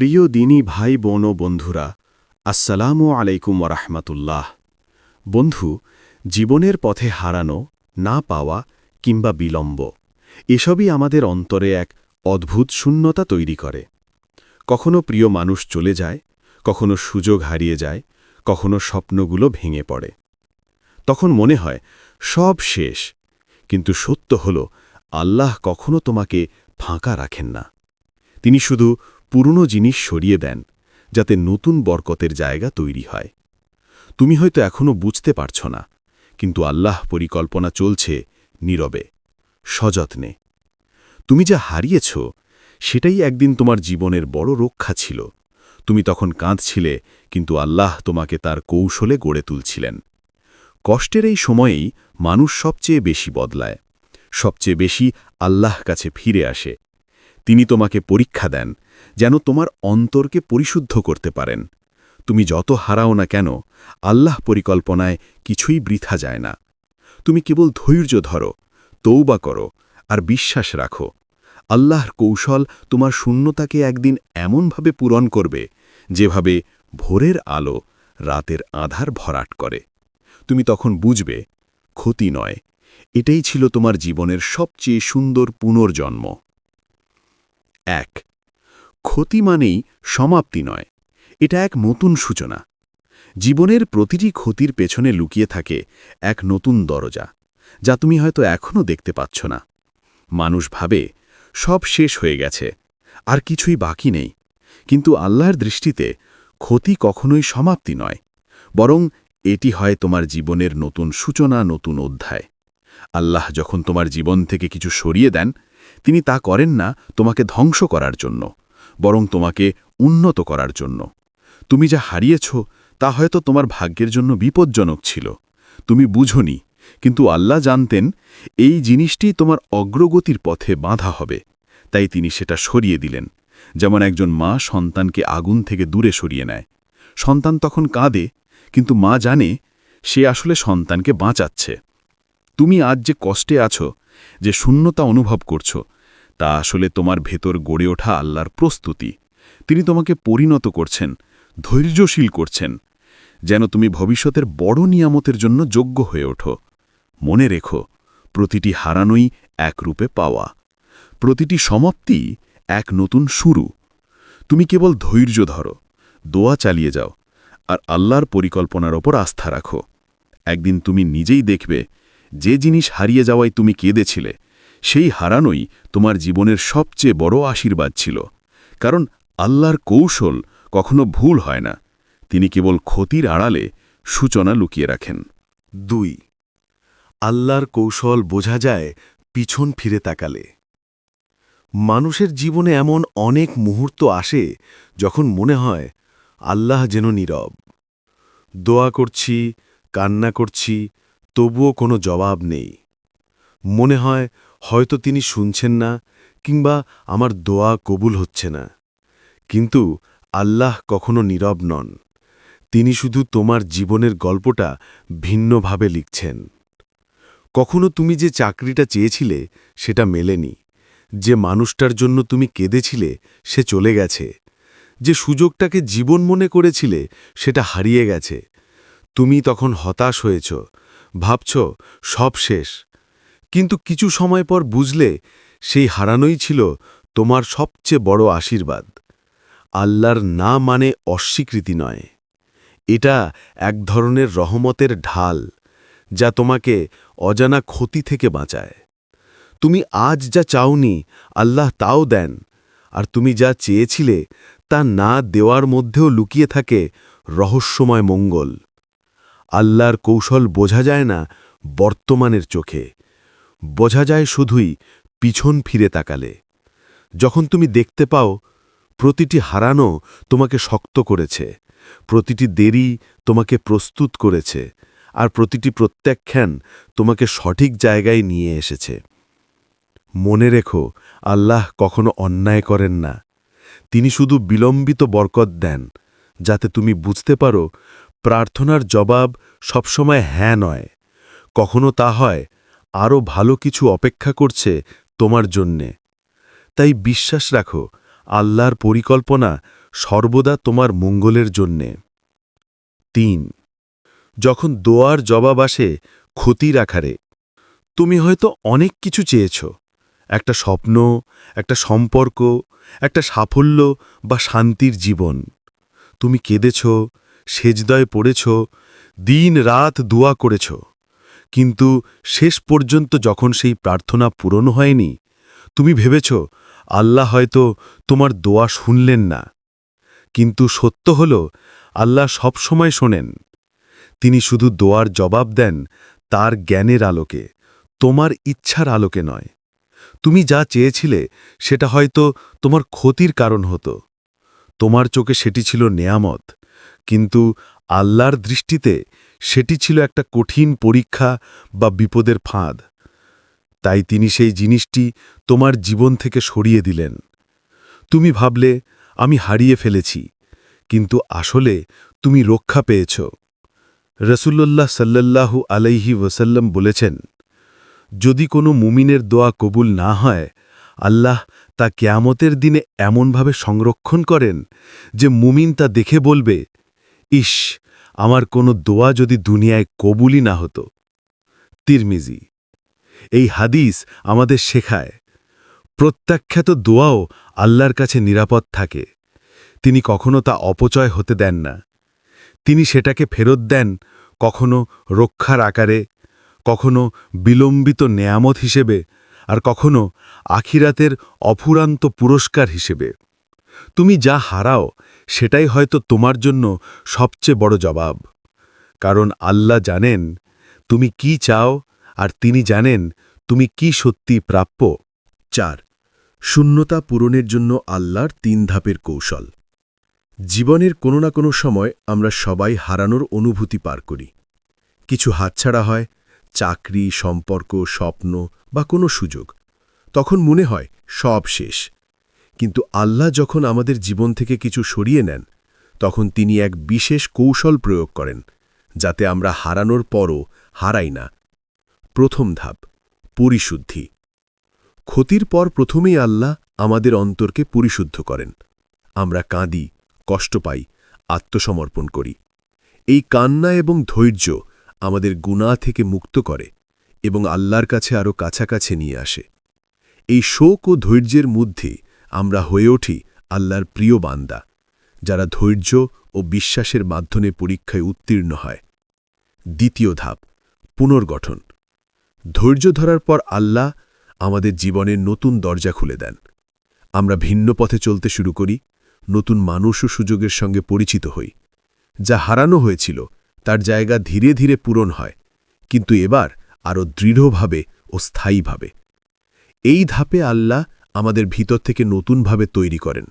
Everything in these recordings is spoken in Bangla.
প্রিয় দিনী ভাই, বোন ও বন্ধুরা, আসসালামু আলাইকুম ওরহমতুল্লাহ বন্ধু, জীবনের পথে হারানো, না পাওয়া কিংবা বিলম্ব, এসবই আমাদের অন্তরে এক অদ্ভুত শূন্যতা তৈরি করে। কখনো প্রিয় মানুষ চলে যায়, কখনো সুযোগ হারিয়ে যায়, কখনো স্বপ্নগুলো ভেঙে পড়ে। তখন মনে হয়, সব শেষ, কিন্তু সত্য হল, আল্লাহ কখনো তোমাকে ফাঁকা রাখেন না। তিনি শুধু পুরনো জিনিস সরিয়ে দেন, যাতে নতুন বরকতের জায়গা তৈরি হয়। তুমি হয়তো এখনও বুঝতে পারছ না, কিন্তু আল্লাহ পরিকল্পনা চলছে নীরবে, সযত্নে। তুমি যা হারিয়েছ, সেটাই একদিন তোমার জীবনের বড় রক্ষা ছিল। তুমি তখন কাঁদছিলে, কিন্তু আল্লাহ তোমাকে তার কৌশলে গড়ে তুলছিলেন। কষ্টের এই সময়েই মানুষ সবচেয়ে বেশি বদলায়, সবচেয়ে বেশি আল্লাহ কাছে ফিরে আসে। তিনি তোমাকে পরীক্ষা দেন যেন তোমার অন্তরকে পরিশুদ্ধ করতে পারেন। তুমি যত হারাও না কেন, আল্লাহ পরিকল্পনায় কিছুই বৃথা যায় না। তুমি কেবল ধৈর্য ধরো তৌবা করো আর বিশ্বাস রাখো। আল্লাহর কৌশল তোমার শূন্যতাকে একদিন এমনভাবে পূরণ করবে যেভাবে ভোরের আলো রাতের আধার ভরাট করে। তুমি তখন বুঝবে, ক্ষতি নয়, এটাই ছিল তোমার জীবনের সবচেয়ে সুন্দর পুনর্জন্ম। এক ক্ষতি মানেই সমাপ্তি নয়। এটা এক নতুন সূচনা। জীবনের প্রতিটি ক্ষতির পেছনে লুকিয়ে থাকে এক নতুন দরজা, যা তুমি হয়তো এখনও দেখতে পাচ্ছ না। মানুষ ভাবে, সব শেষ হয়ে গেছে, আর কিছুই বাকি নেই। কিন্তু আল্লাহর দৃষ্টিতে ক্ষতি কখনোই সমাপ্তি নয়, বরং এটি হয় তোমার জীবনের নতুন সূচনা, নতুন অধ্যায়। আল্লাহ যখন তোমার জীবন থেকে কিছু সরিয়ে দেন, তিনি তা করেন না তোমাকে ধ্বংস করার জন্য। বরং তোমাকে উন্নত করার জন্য। তুমি যা হারিয়েছ, তা হয়তো তোমার ভাগ্যের জন্য বিপজ্জনক ছিল। তুমি বুঝনি, কিন্তু আল্লাহ জানতেন, এই জিনিসটি তোমার অগ্রগতির পথে বাঁধা হবে। তাই তিনি সেটা সরিয়ে দিলেন, যেমন একজন মা সন্তানকে আগুন থেকে দূরে সরিয়ে নেয়। সন্তান তখন কাঁদে, কিন্তু মা জানে, সে আসলে সন্তানকে বাঁচাচ্ছে। তুমি আজ যে কষ্টে আছো, যে শূন্যতা অনুভব করছ তা আসলে তোমার ভেতর গড়ে ওঠা আল্লাহর প্রস্তুতি। তিনি তোমাকে পরিণত করছেন, ধৈর্যশীল করছেন, যেন তুমি ভবিষ্যতের বড় নিয়ামতের জন্য যোগ্য হয়ে ওঠো। মনে রেখো, প্রতিটি হারানোই একরূপে পাওয়া। প্রতিটি সমাপ্তি এক নতুন শুরু। তুমি কেবল ধৈর্য ধরো, দোয়া চালিয়ে যাও, আর আল্লাহর পরিকল্পনার ওপর আস্থা রাখো। একদিন তুমি নিজেই দেখবে, যে জিনিস হারিয়ে যাওয়ায় তুমি কেঁদেছিলে সেই হারানোই তোমার জীবনের সবচেয়ে বড় আশীর্বাদ ছিল। কারণ আল্লাহর কৌশল কখনো ভুল হয় না। তিনি কেবল ক্ষতির আড়ালে সূচনা লুকিয়ে রাখেন। দুই, আল্লাহর কৌশল বোঝা যায় পিছন ফিরে তাকালে। মানুষের জীবনে এমন অনেক মুহূর্ত আসে যখন মনে হয়, আল্লাহ যেন নীরব। দোয়া করছি, কান্না করছি, তবুও কোনো জবাব নেই। মনে হয় হয়তো তিনি শুনছেন না কিংবা আমার দোয়া কবুল হচ্ছে না। কিন্তু আল্লাহ কখনো নীরব নন। তিনি শুধু তোমার জীবনের গল্পটা ভিন্নভাবে লিখছেন। কখনো তুমি যে চাকরিটা চেয়েছিলে সেটা মেলেনি। যে মানুষটার জন্য তুমি কেঁদেছিলে সে চলে গেছে। যে সুযোগটাকে জীবন মনে করেছিলে সেটা হারিয়ে গেছে। তুমি তখন হতাশ হয়েছ। ভাবছ, সব শেষ। কিন্তু কিছু সময় পর বুঝলে, সেই হারানোই ছিল তোমার সবচেয়ে বড় আশীর্বাদ। আল্লাহর না মানে অস্বীকৃতি নয়। এটা এক ধরনের রহমতের ঢাল, যা তোমাকে অজানা ক্ষতি থেকে বাঁচায়। তুমি আজ যা চাওনি, আল্লাহ তাও দেন, আর তুমি যা চেয়েছিলে, তা না দেওয়ার মধ্যেও লুকিয়ে থাকে রহস্যময় মঙ্গল। আল্লাহর কৌশল বোঝা যায় না বর্তমানের চোখে। বোঝা যায় শুধুই পিছন ফিরে তাকালে। যখন তুমি দেখতে পাও, প্রতিটি হারানো তোমাকে শক্ত করেছে, প্রতিটি দেরি তোমাকে প্রস্তুত করেছে, আর প্রতিটি প্রত্যাখ্যান তোমাকে সঠিক জায়গায় নিয়ে এসেছে। মনে রেখো, আল্লাহ কখনো অন্যায় করেন না। তিনি শুধু বিলম্বিত বরকত দেন, যাতে তুমি বুঝতে পারো, প্রার্থনার জবাব সবসময় হ্যাঁ নয়। কখনো তা হয় আরও ভালো কিছু অপেক্ষা করছে তোমার জন্যে। তাই বিশ্বাস রাখো, আল্লাহর পরিকল্পনা সর্বদা তোমার মঙ্গলের জন্যে। তিন, যখন দোয়ার জবাব আসে ক্ষতির আকারে, তুমি হয়তো অনেক কিছু চেয়েছ। একটা স্বপ্ন, একটা সম্পর্ক, একটা সাফল্য বা শান্তির জীবন। তুমি কেঁদেছ, সেজদয় পড়েছ দিন রাত দোয়া করেছ। কিন্তু শেষ পর্যন্ত যখন সেই প্রার্থনা পূরণ হয়নি, তুমি ভেবেছ, আল্লাহ হয়তো তোমার দোয়া শুনলেন না। কিন্তু সত্য হল, আল্লাহ সব সময় শোনেন। তিনি শুধু দোয়ার জবাব দেন, তার জ্ঞানের আলোকে, তোমার ইচ্ছার আলোকে নয়। তুমি যা চেয়েছিলে, সেটা হয়তো তোমার ক্ষতির কারণ হতো। তোমার চোখে সেটি ছিল নেয়ামত, কিন্তু আল্লাহর দৃষ্টিতে সেটি ছিল একটা কঠিন পরীক্ষা বা বিপদের ফাঁদ। তাই তিনি সেই জিনিসটি তোমার জীবন থেকে সরিয়ে দিলেন। তুমি ভাবলে, আমি হারিয়ে ফেলেছি, কিন্তু আসলে তুমি রক্ষা পেয়েছ। রসুল্লাহ সাল্লাল্লাহু আলাইহি ওসাল্লাম বলেছেন, যদি কোনো মুমিনের দোয়া কবুল না হয়, আল্লাহ তা কেয়ামতের দিনে এমনভাবে সংরক্ষণ করেন যে মুমিন তা দেখে বলবে ইস আমার কোনো দোয়া যদি দুনিয়ায় কবুলি না হতো। তিরমিজি, এই হাদিস আমাদের শেখায়, প্রত্যাখ্যাত দোয়াও আল্লাহর কাছে নিরাপদ থাকে। তিনি কখনো তা অপচয় হতে দেন না। তিনি সেটাকে ফেরত দেন কখনো রক্ষার আকারে, কখনো বিলম্বিত নেয়ামত হিসেবে, আর কখনো আখিরাতের অফুরান্ত পুরস্কার হিসেবে। তুমি যা হারাও, সেটাই হয়তো তোমার জন্য সবচেয়ে বড় জবাব। কারণ আল্লাহ জানেন, তুমি কি চাও, আর তিনি জানেন, তুমি কি সত্যি প্রাপ্য। চার, শূন্যতা পূরণের জন্য আল্লাহর তিন ধাপের কৌশল। জীবনের কোনো না কোনো সময় আমরা সবাই হারানোর অনুভূতি পার করি। কিছু হাতছাড়া হয়, চাকরি, সম্পর্ক, স্বপ্ন বা কোনো সুযোগ। তখন মনে হয় সব শেষ। কিন্তু আল্লাহ যখন আমাদের জীবন থেকে কিছু সরিয়ে নেন, তখন তিনি এক বিশেষ কৌশল প্রয়োগ করেন, যাতে আমরা হারানোর পরও হারাই না। প্রথম ধাপ, পরিশুদ্ধি। ক্ষতির পর প্রথমেই আল্লাহ আমাদের অন্তরকে পরিশুদ্ধ করেন। আমরা কাঁদি, কষ্ট পাই, আত্মসমর্পণ করি। এই কান্না এবং ধৈর্য আমাদের গুণা থেকে মুক্ত করে এবং আল্লাহর কাছে আরও কাছাকাছি নিয়ে আসে। এই শোক ও ধৈর্যের মধ্যে আমরা হয়ে উঠি আল্লাহর প্রিয় বান্দা, যারা ধৈর্য ও বিশ্বাসের মাধ্যমে পরীক্ষায় উত্তীর্ণ হয়। দ্বিতীয় ধাপ, পুনর্গঠন। ধৈর্য ধরার পর আল্লাহ আমাদের জীবনের নতুন দরজা খুলে দেন। আমরা ভিন্ন পথে চলতে শুরু করি, নতুন মানুষ ও সুযোগের সঙ্গে পরিচিত হই। যা হারানো হয়েছিল, তার জায়গা ধীরে ধীরে পূরণ হয়, কিন্তু এবার আরও দৃঢ়ভাবে ও স্থায়ীভাবে। এই ধাপে আল্লাহ আমাদের ভিতর থেকে নতুনভাবে তৈরি করেন।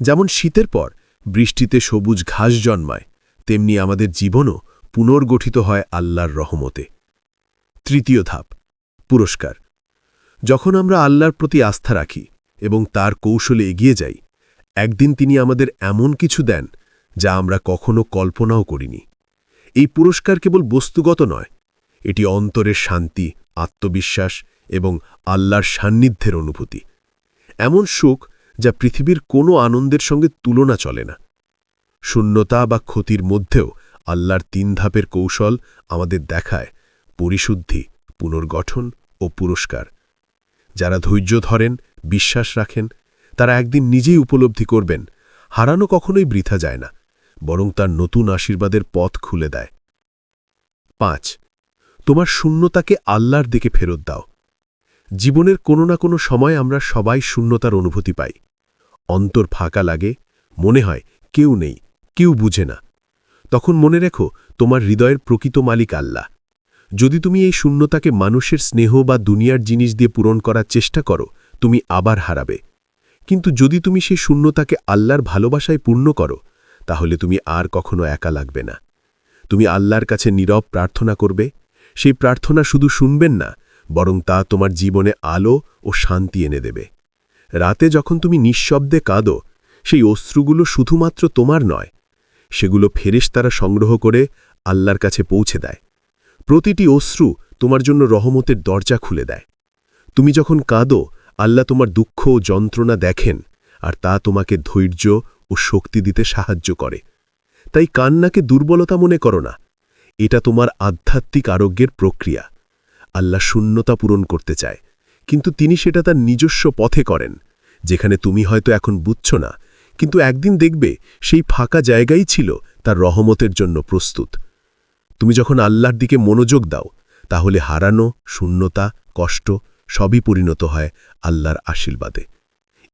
যেমন শীতের পর, বৃষ্টিতে সবুজ ঘাস জন্মায়, তেমনি আমাদের জীবনও পুনর্গঠিত হয় আল্লাহর রহমতে। তৃতীয় ধাপ, পুরস্কার। যখন আমরা আল্লাহর প্রতি আস্থা রাখি এবং তার কৌশলে এগিয়ে যাই, একদিন তিনি আমাদের এমন কিছু দেন যা আমরা কখনো কল্পনাও করিনি। এই পুরস্কার কেবল বস্তুগত নয়, এটি অন্তরের শান্তি, আত্মবিশ্বাস এবং আল্লাহর সান্নিধ্যের অনুভূতি। এমন সুখ যা পৃথিবীর কোনো আনন্দের সঙ্গে তুলনা চলে না। শূন্যতা বা ক্ষতির মধ্যেও আল্লাহর তিন ধাপের কৌশল আমাদের দেখায় পরিশুদ্ধি, পুনর্গঠন ও পুরস্কার। যারা ধৈর্য ধরেন, বিশ্বাস রাখেন, তারা একদিন নিজেই উপলব্ধি করবেন, হারানো কখনোই বৃথা যায় না, বরং তার নতুন আশীর্বাদের পথ খুলে দেয়। পাঁচ, তোমার শূন্যতাকে আল্লাহর দিকে ফেরত দাও। জীবনের কোনো না কোনো সময় আমরা সবাই শূন্যতার অনুভূতি পাই। অন্তর ফাঁকা লাগে, মনে হয় কেউ নেই, কেউ বুঝে না। তখন মনে রেখো, তোমার হৃদয়ের প্রকৃত মালিক আল্লাহ। যদি তুমি এই শূন্যতাকে মানুষের স্নেহ বা দুনিয়ার জিনিস দিয়ে পূরণ করার চেষ্টা করো, তুমি আবার হারাবে। কিন্তু যদি তুমি সেই শূন্যতাকে আল্লাহর ভালোবাসায় পূর্ণ করো, তাহলে তুমি আর কখনো একা লাগবে না। তুমি আল্লাহর কাছে নীরব প্রার্থনা করবে। সেই প্রার্থনা শুধু শুনবেন না বরং তা তোমার জীবনে আলো ও শান্তি এনে দেবে। রাতে যখন তুমি নিঃশব্দে কাঁদো, সেই অশ্রুগুলো শুধুমাত্র তোমার নয়, সেগুলো ফেরেশ তারা সংগ্রহ করে আল্লাহর কাছে পৌঁছে দেয়। প্রতিটি অশ্রু তোমার জন্য রহমতের দরজা খুলে দেয়। তুমি যখন কাঁদো, আল্লাহ তোমার দুঃখ ও যন্ত্রণা দেখেন আর তা তোমাকে ধৈর্য ও শক্তি দিতে সাহায্য করে। তাই কান্নাকে দুর্বলতা মনে করো না। এটা তোমার আধ্যাত্মিক আরোগ্যের প্রক্রিয়া। আল্লাহ শূন্যতা পূরণ করতে চায়। কিন্তু তিনি সেটা তার নিজস্ব পথে করেন, যেখানে তুমি হয়তো এখন বুঝছ না, কিন্তু একদিন দেখবে সেই ফাঁকা জায়গাই ছিল তার রহমতের জন্য প্রস্তুত। তুমি যখন আল্লাহর দিকে মনোযোগ দাও, তাহলে হারানো, শূন্যতা, কষ্ট সবই পরিণত হয় আল্লাহর আশীর্বাদে।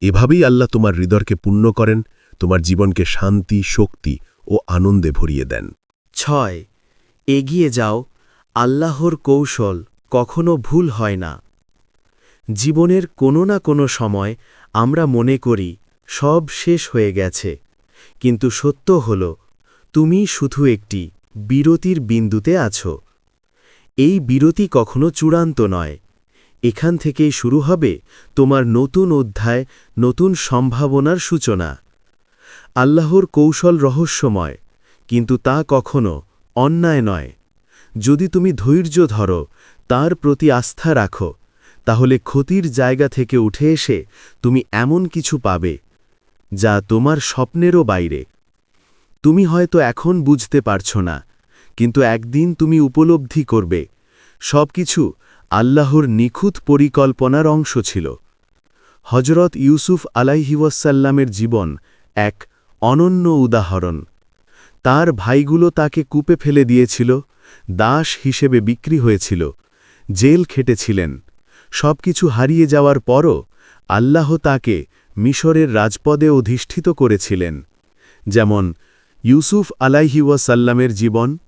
এভাবেই আল্লাহ তোমার হৃদয়কে পূর্ণ করেন, তোমার জীবনকে শান্তি, শক্তি ও আনন্দে ভরিয়ে দেন। ছয়, এগিয়ে যাও, আল্লাহর কৌশল। কখনো ভুল হয় না। জীবনের কোনো না কোনো সময় আমরা মনে করি, সব শেষ হয়ে গেছে। কিন্তু সত্য হল, তুমি শুধু একটি বিরতির বিন্দুতে আছো। এই বিরতি কখনো চূড়ান্ত নয়। এখান থেকেই শুরু হবে তোমার নতুন অধ্যায়, নতুন সম্ভাবনার সূচনা। আল্লাহর কৌশল রহস্যময়, কিন্তু তা কখনো অন্যায় নয়। যদি তুমি ধৈর্য ধরো তার প্রতি আস্থা রাখো, তাহলে ক্ষতির জায়গা থেকে উঠে এসে তুমি এমন কিছু পাবে যা তোমার স্বপ্নেরও বাইরে। তুমি হয়তো এখন বুঝতে পারছ না, কিন্তু একদিন তুমি উপলব্ধি করবে, সবকিছু আল্লাহর নিখুঁত পরিকল্পনার অংশ ছিল। হজরত ইউসুফ আলাইহিওয়াসাল্লামের জীবন এক অনন্য উদাহরণ। তার ভাইগুলো তাকে কূপে ফেলে দিয়েছিল, দাস হিসেবে বিক্রি হয়েছিল। জেল খেটেছিলেন। সবকিছু হারিয়ে যাওয়ার পরও আল্লাহ তাকে মিশরের রাজপদে অধিষ্ঠিত করেছিলেন। যেমন, ইউসুফ আলাইহিওয়াসাল্লামের জীবন,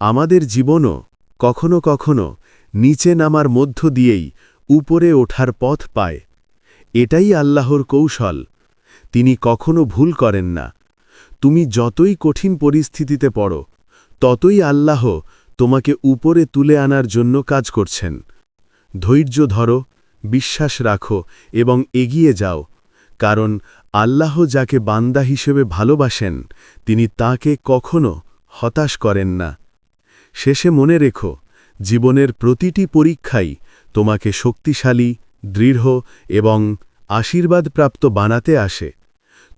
আমাদের জীবনও কখনো কখনো নিচে নামার মধ্য দিয়েই উপরে ওঠার পথ পায়। এটাই আল্লাহর কৌশল। তিনি কখনো ভুল করেন না। তুমি যতই কঠিন পরিস্থিতিতে পড়ো, ততই আল্লাহ তোমাকে উপরে তুলে আনার জন্য কাজ করছেন। ধৈর্য ধরো, বিশ্বাস রাখো এবং এগিয়ে যাও, কারণ আল্লাহ যাকে বান্দা হিসেবে ভালোবাসেন, তিনি তাকে কখনো হতাশ করেন না। শেষে মনে রেখো, জীবনের প্রতিটি পরীক্ষাই তোমাকে শক্তিশালী, দৃঢ় এবং আশীর্বাদপ্রাপ্ত বানাতে আসে।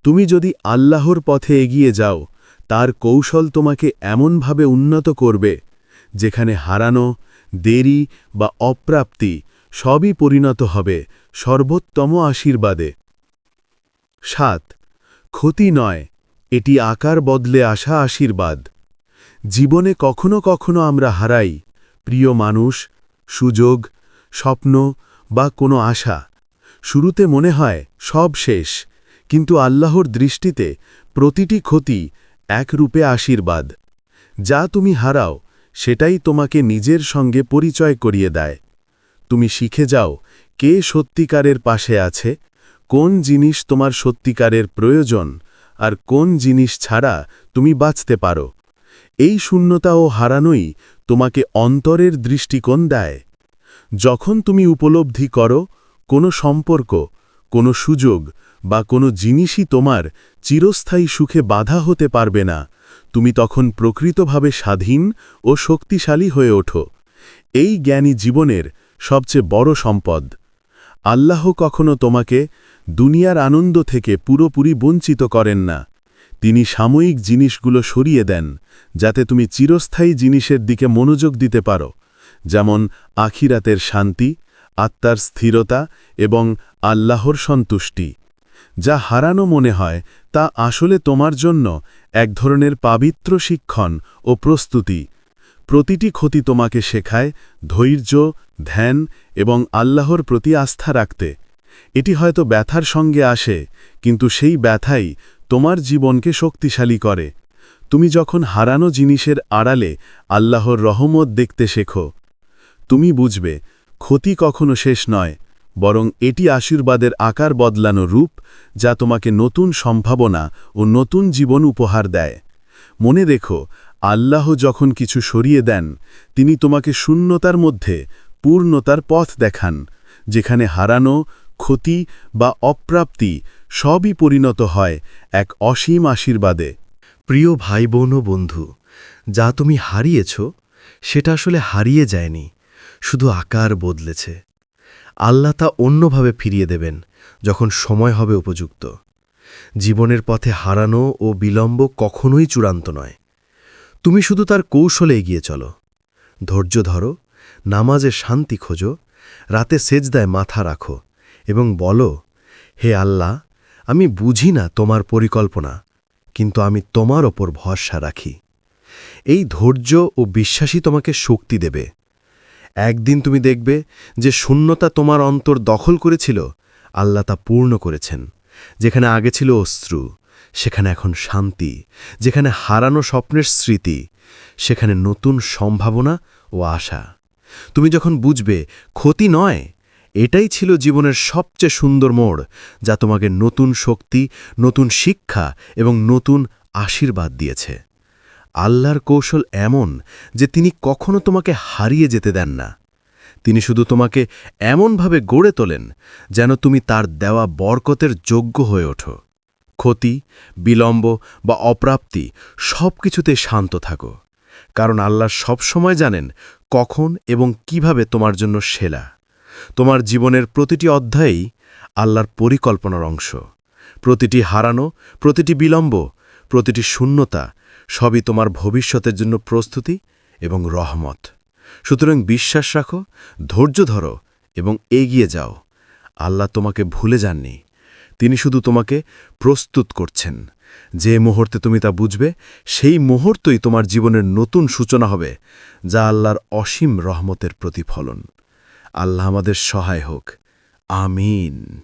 তুমি যদি আল্লাহর পথে এগিয়ে যাও, তার কৌশল তোমাকে এমনভাবে উন্নত করবে যেখানে হারানো, দেরি বা অপ্রাপ্তি সবই পরিণত হবে সর্বোত্তম আশীর্বাদে। সাত, ক্ষতি নয়, এটি আকার বদলে আসা আশীর্বাদ। জীবনে কখনো কখনো আমরা হারাই, প্রিয় মানুষ, সুযোগ, স্বপ্ন বা কোনো আশা। শুরুতে মনে হয় সব শেষ, কিন্তু আল্লাহর দৃষ্টিতে প্রতিটি ক্ষতি একরূপে আশীর্বাদ। যা তুমি হারাও সেটাই তোমাকে নিজের সঙ্গে পরিচয় করিয়ে দেয়। তুমি শিখে যাও কে সত্যিকারের পাশে আছে, কোন জিনিস তোমার সত্যিকারের প্রয়োজন, আর কোন জিনিস ছাড়া তুমি বাঁচতে পারো। এই শূন্যতা ও হারানোই তোমাকে অন্তরের দৃষ্টিকোণ দেয়। যখন তুমি উপলব্ধি করো, কোনো সম্পর্ক, কোনো সুযোগ বা কোনো জিনিসই তোমার চিরস্থায়ী সুখে বাধা হতে পারবে না। তুমি তখন প্রকৃতভাবে স্বাধীন ও শক্তিশালী হয়ে ওঠো। এই জ্ঞানী জীবনের সবচেয়ে বড় সম্পদ। আল্লাহ কখনো তোমাকে দুনিয়ার আনন্দ থেকে পুরোপুরি বঞ্চিত করেন না। তিনি সাময়িক জিনিসগুলো সরিয়ে দেন, যাতে তুমি চিরস্থায়ী জিনিসের দিকে মনোযোগ দিতে পারো, যেমন আখিরাতের শান্তি, আত্মার স্থিরতা এবং আল্লাহর সন্তুষ্টি। যা হারানো মনে হয়, তা আসলে তোমার জন্য এক ধরনের পাবিত্র শিক্ষণ ও প্রস্তুতি। প্রতিটি ক্ষতি তোমাকে শেখায়, ধৈর্য, ধ্যান এবং আল্লাহর প্রতি আস্থা রাখতে। এটি হয়তো ব্যথার সঙ্গে আসে, কিন্তু সেই ব্যথাই তোমার জীবনকে শক্তিশালী করে। তুমি যখন হারানো জিনিসের আড়ালে আল্লাহর রহমত দেখতে শেখো, তুমি বুঝবে, ক্ষতি কখনো শেষ নয়। বরং এটি আশীর্বাদের আকার বদলানো রূপ, যা তোমাকে নতুন সম্ভাবনা ও নতুন জীবন উপহার দেয়। মনে রেখো, আল্লাহ যখন কিছু সরিয়ে দেন, তিনি তোমাকে শূন্যতার মধ্যে পূর্ণতার পথ দেখান, যেখানে হারানো, ক্ষতি বা অপ্রাপ্তি সবই পরিণত হয় এক অসীম আশীর্বাদে। প্রিয় ভাই বোন ও বন্ধু, যা তুমি হারিয়েছ, সেটা আসলে হারিয়ে যায়নি, শুধু আকার বদলেছে। আল্লাহ তা অন্যভাবে ফিরিয়ে দেবেন, যখন সময় হবে উপযুক্ত। জীবনের পথে হারানো ও বিলম্ব কখনোই চূড়ান্ত নয়। তুমি শুধু তার কৌশলে এগিয়ে চলো। ধৈর্য ধরো, নামাজে শান্তি খোঁজো, রাতে সেজদায় মাথা রাখো এবং বলো, হে আল্লাহ, আমি বুঝি না তোমার পরিকল্পনা, কিন্তু আমি তোমার ওপর ভরসা রাখি। এই ধৈর্য ও বিশ্বাসই তোমাকে শক্তি দেবে। একদিন তুমি দেখবে যে শূন্যতা তোমার অন্তর দখল করেছিল, আল্লাহ তা পূর্ণ করেছেন। যেখানে আগে ছিল অশ্রু, সেখানে এখন শান্তি। যেখানে হারানো স্বপ্নের স্মৃতি, সেখানে নতুন সম্ভাবনা ও আশা। তুমি যখন বুঝবে ক্ষতি নয়, এটাই ছিল জীবনের সবচেয়ে সুন্দর মোড়, যা তোমাকে নতুন শক্তি, নতুন শিক্ষা এবং নতুন আশীর্বাদ দিয়েছে। আল্লাহর কৌশল এমন যে তিনি কখনো তোমাকে হারিয়ে যেতে দেন না। তিনি শুধু তোমাকে এমনভাবে গড়ে তোলেন যেন তুমি তার দেওয়া বরকতের যোগ্য হয়ে ওঠো। ক্ষতি, বিলম্ব বা অপ্রাপ্তি সব কিছুতে শান্ত থাকো, কারণ আল্লাহ সবসময় জানেন কখন এবং কীভাবে তোমার জন্য সেলা তোমার জীবনের প্রতিটি অধ্যায়েই আল্লাহর পরিকল্পনার অংশ। প্রতিটি হারানো, প্রতিটি বিলম্ব, প্রতিটি শূন্যতা সবই তোমার ভবিষ্যতের জন্য প্রস্তুতি এবং রহমত। সুতরাং বিশ্বাস রাখো, ধৈর্য ধরো এবং এগিয়ে যাও। আল্লাহ তোমাকে ভুলে যাননি। তিনি শুধু তোমাকে প্রস্তুত করছেন। যে মুহূর্তে তুমি তা বুঝবে, সেই মুহূর্তই তোমার জীবনের নতুন সূচনা হবে, যা আল্লাহর অসীম রহমতের প্রতিফলন। আল্লাহ আমাদের সহায় হোক। আমিন।